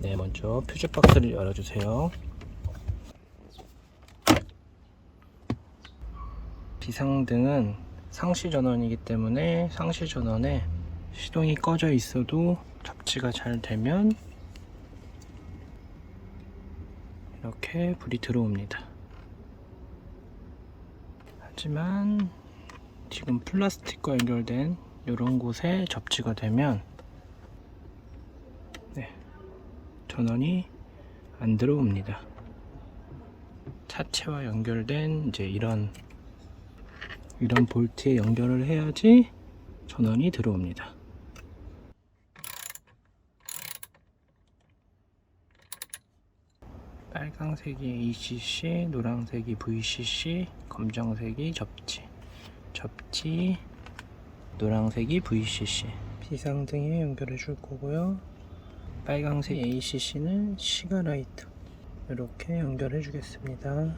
네, 먼저 퓨즈 박스를 열어주세요. 비상등은 상시 전원이기 때문에 상시 전원에 시동이 꺼져 있어도 접지가 잘 되면 이렇게 불이 들어옵니다. 하지만 지금 플라스틱과 연결된 이런 곳에 접지가 되면 네, 전원이 안 들어옵니다. 차체와 연결된 이제 이런 이런 볼트에 연결을 해야지 전원이 들어옵니다. 빨강색이 ACC, 노란색이 VCC, 검정색이 접지, 접지, 노란색이 VCC. 비상등에 연결해 줄 거고요. 빨강색 ACC는 시가라이트 이렇게 연결해 주겠습니다.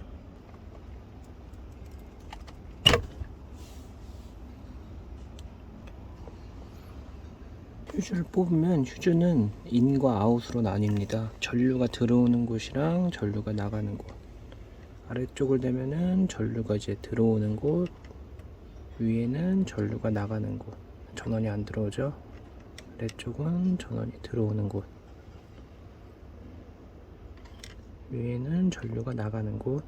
휴즈를 뽑으면 휴즈는 인과 아웃으로 나뉩니다. 전류가 들어오는 곳이랑 전류가 나가는 곳. 아래쪽을 대면은 전류가 이제 들어오는 곳, 위에는 전류가 나가는 곳. 전원이 안 들어오죠? 아래쪽은 전원이 들어오는 곳. 위에는 전류가 나가는 곳.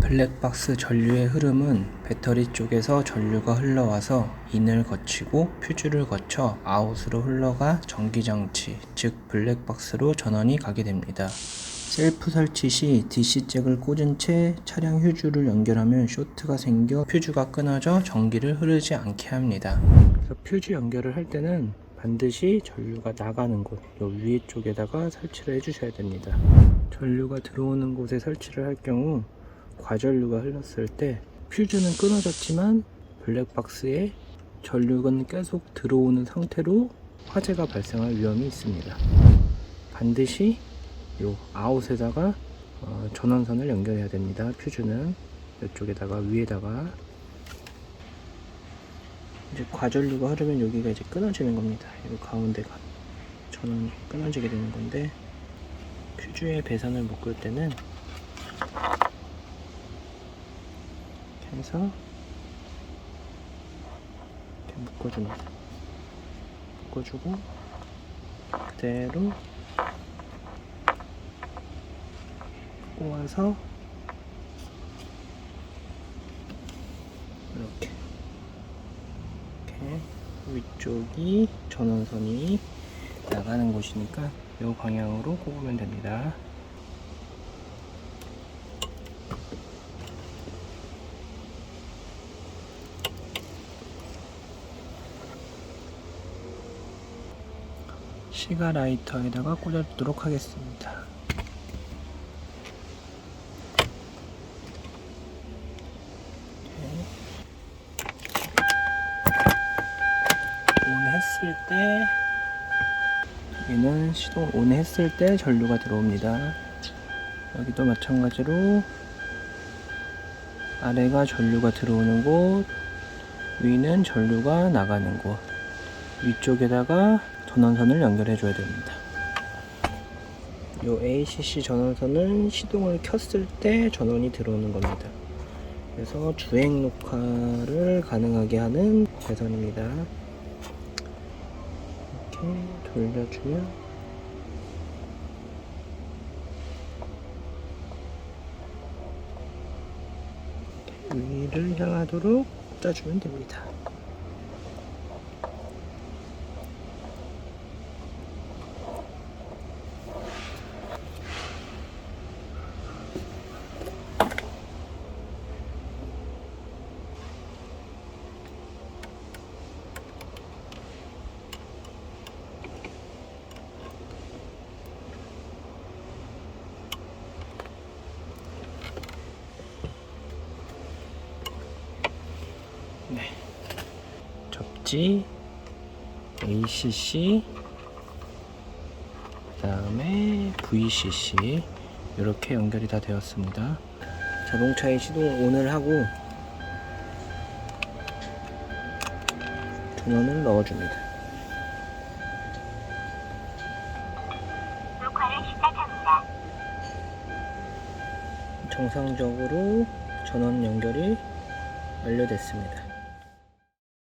블랙박스 전류의 흐름은 배터리 쪽에서 전류가 흘러와서 인을 거치고 퓨즈를 거쳐 아웃으로 흘러가 전기장치, 즉 블랙박스로 전원이 가게 됩니다. 셀프 설치 시 DC잭을 꽂은 채 차량 휴즈를 연결하면 쇼트가 생겨 퓨즈가 끊어져 전기를 흐르지 않게 합니다. 그래서 퓨즈 연결을 할 때는 반드시 전류가 나가는 곳, 요 위에 쪽에다가 설치를 해주셔야 됩니다. 전류가 들어오는 곳에 설치를 할 경우 과전류가 흘렀을 때 퓨즈는 끊어졌지만 블랙박스에 전류는 계속 들어오는 상태로 화재가 발생할 위험이 있습니다. 반드시 요 아웃에다가 어, 전원선을 연결해야 됩니다. 퓨즈는 이쪽에다가 위에다가 이제 과전류가 흐르면 여기가 이제 끊어지는 겁니다. 이 가운데가 전원이 끊어지게 되는 건데 퓨즈의 배선을 묶을 때는 이렇게 해서 이렇게 묶어줍니다. 묶어주고 그대로 꼬아서 이렇게 이렇게 위쪽이 전원선이 나가는 곳이니까 이 방향으로 꼽으면 됩니다. 시가 라이터에다가 꽂아주도록 하겠습니다. 온 했을 때 얘는 시동 온 했을 때 전류가 들어옵니다. 여기도 마찬가지로 아래가 전류가 들어오는 곳, 위는 전류가 나가는 곳, 위쪽에다가 전원선을 연결해 줘야 됩니다. 요 ACC 전원선은 시동을 켰을 때 전원이 들어오는 겁니다. 그래서 주행 녹화를 가능하게 하는 배선입니다. 돌려주면 위를 향하도록 꽂아주면 됩니다. 접지 ACC 그 다음에 VCC 이렇게 연결이 다 되었습니다. 자동차의 시동을 ON을 하고 전원을 넣어줍니다. 정상적으로 전원 연결이 완료됐습니다.